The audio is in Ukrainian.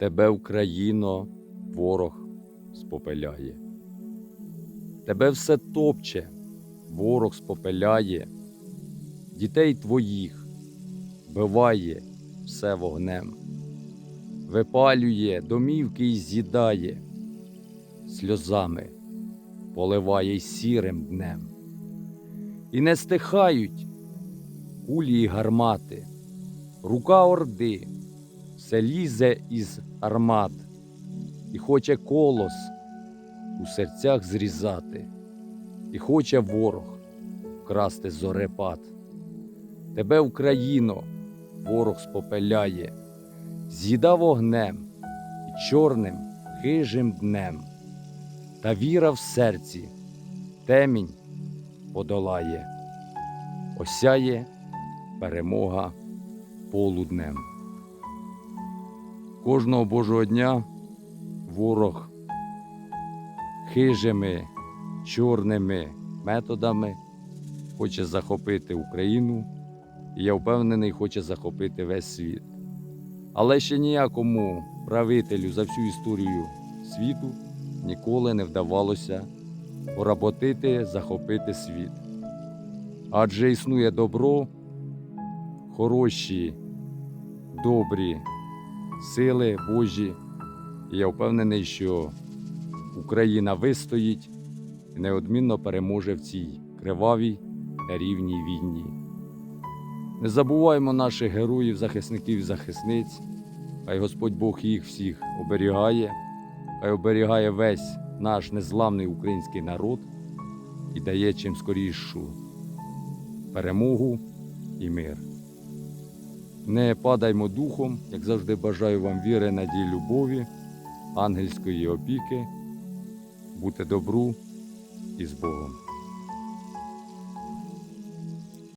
Тебе, Україно, ворог спопеляє. Тебе все топче, ворог спопеляє, дітей твоїх вбиває все вогнем, випалює домівки і з'їдає, сльозами поливає й сірим днем. І не стихають кулі й гармати, рука орди все лізе із армат і хоче колос у серцях зрізати, і хоче ворог вкрасти зорепад. Тебе, Україно, ворог спопеляє, з'їда вогнем і чорним хижим днем, та віра в серці темінь подолає, осяє перемога полуднем. Кожного Божого дня ворог хижими, чорними методами хоче захопити Україну, і я впевнений, хоче захопити весь світ. Але ще ніякому правителю за всю історію світу ніколи не вдавалося поработити, захопити світ. Адже існує добро, хороші, добрі сили Божі. І я впевнений, що Україна вистоїть і неодмінно переможе в цій кривавій та рівній війні. Не забуваймо наших героїв, захисників і захисниць. Хай Господь Бог їх всіх оберігає, хай оберігає весь наш незламний український народ і дає чим скорішу перемогу і мир. Не падаймо духом, як завжди бажаю вам віри, надії, любові, ангельської опіки, бути добру і з Богом.